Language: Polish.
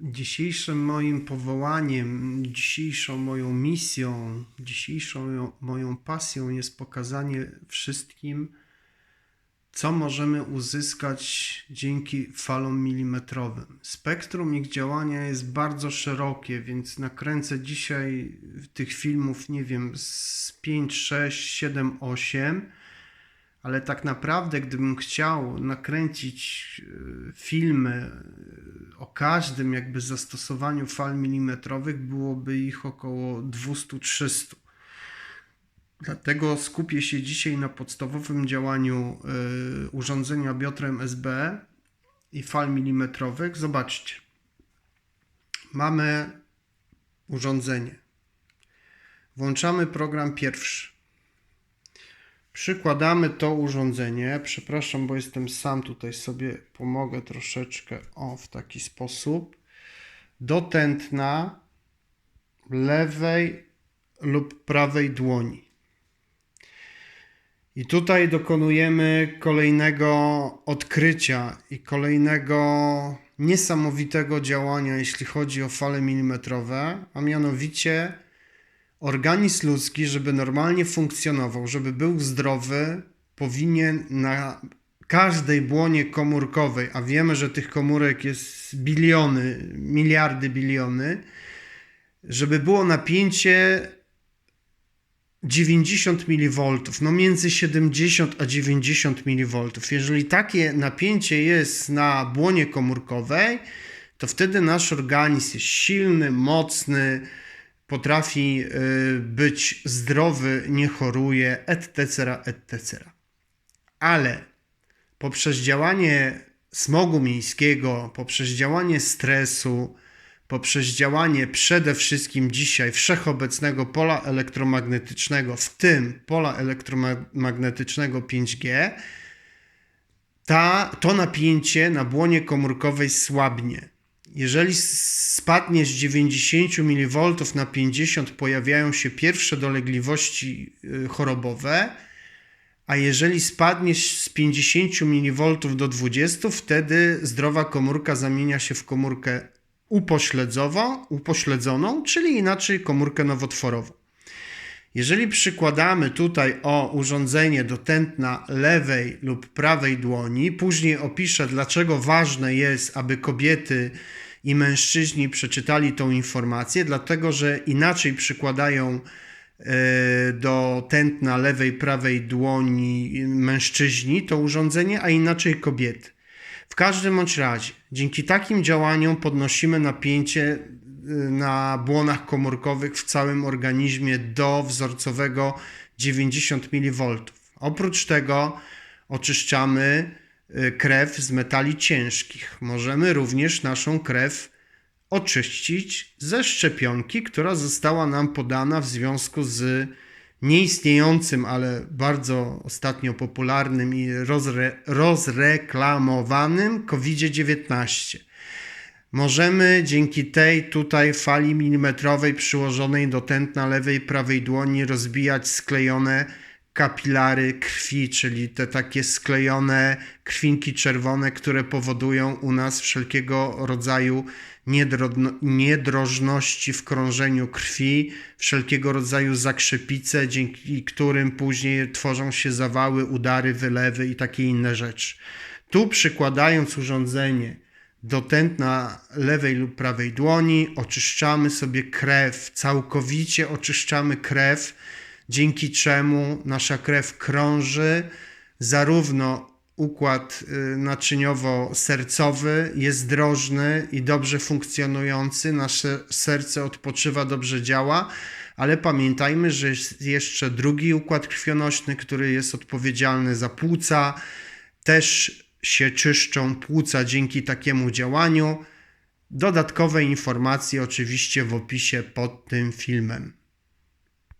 Dzisiejszym moim powołaniem, dzisiejszą moją misją, dzisiejszą moją- pasją jest pokazanie wszystkim, co możemy uzyskać dzięki falom milimetrowym. Spektrum ich działania jest bardzo szerokie, więc nakręcę dzisiaj tych filmów, nie wiem, z 5, 6, 7, 8 ale tak naprawdę, gdybym chciał nakręcić e, filmy o każdym jakby zastosowaniu fal milimetrowych, byłoby ich około 200-300. Dlatego skupię się dzisiaj na podstawowym działaniu e, urządzenia biotrem SB i fal milimetrowych. Zobaczcie. Mamy urządzenie. Włączamy program pierwszy. Przykładamy to urządzenie. Przepraszam, bo jestem sam tutaj sobie pomogę troszeczkę. O, w taki sposób. Do tętna lewej lub prawej dłoni. I tutaj dokonujemy kolejnego odkrycia i kolejnego niesamowitego działania, jeśli chodzi o fale milimetrowe, a mianowicie organizm ludzki, żeby normalnie funkcjonował, żeby był zdrowy, powinien na każdej błonie komórkowej, a wiemy, że tych komórek jest biliony, miliardy biliony, żeby było napięcie 90 mV, no między 70 a 90 mV. Jeżeli takie napięcie jest na błonie komórkowej, to wtedy nasz organizm jest silny, mocny, potrafi y, być zdrowy, nie choruje, etc., etc. Ale poprzez działanie smogu miejskiego, poprzez działanie stresu, poprzez działanie przede wszystkim dzisiaj wszechobecnego pola elektromagnetycznego, w tym pola elektromagnetycznego 5G, ta, to napięcie na błonie komórkowej słabnie. Jeżeli spadnie z 90 mV na 50, pojawiają się pierwsze dolegliwości y, chorobowe, a jeżeli spadnie z 50 mV do 20, wtedy zdrowa komórka zamienia się w komórkę upośledzową, upośledzoną, czyli inaczej komórkę nowotworową. Jeżeli przykładamy tutaj o urządzenie do tętna lewej lub prawej dłoni, później opiszę, dlaczego ważne jest, aby kobiety i mężczyźni przeczytali tą informację, dlatego że inaczej przykładają e, do tętna lewej, prawej dłoni mężczyźni to urządzenie, a inaczej kobiety. W każdym bądź razie, dzięki takim działaniom podnosimy napięcie na błonach komórkowych w całym organizmie do wzorcowego 90 mV. Oprócz tego oczyszczamy krew z metali ciężkich. Możemy również naszą krew oczyścić ze szczepionki, która została nam podana w związku z nieistniejącym, ale bardzo ostatnio popularnym i rozre, rozreklamowanym COVID-19. Możemy dzięki tej tutaj fali milimetrowej przyłożonej do tętna lewej prawej dłoni rozbijać sklejone kapilary krwi, czyli te takie sklejone krwinki czerwone, które powodują u nas wszelkiego rodzaju niedrożności w krążeniu krwi, wszelkiego rodzaju zakrzepice, dzięki którym później tworzą się zawały, udary, wylewy i takie inne rzeczy. Tu przykładając urządzenie do tętna lewej lub prawej dłoni, oczyszczamy sobie krew, całkowicie oczyszczamy krew, dzięki czemu nasza krew krąży, zarówno układ y, naczyniowo-sercowy jest drożny i dobrze funkcjonujący, nasze serce odpoczywa, dobrze działa, ale pamiętajmy, że jest jeszcze drugi układ krwionośny, który jest odpowiedzialny za płuca, też się czyszczą płuca dzięki takiemu działaniu. Dodatkowe informacje oczywiście w opisie pod tym filmem.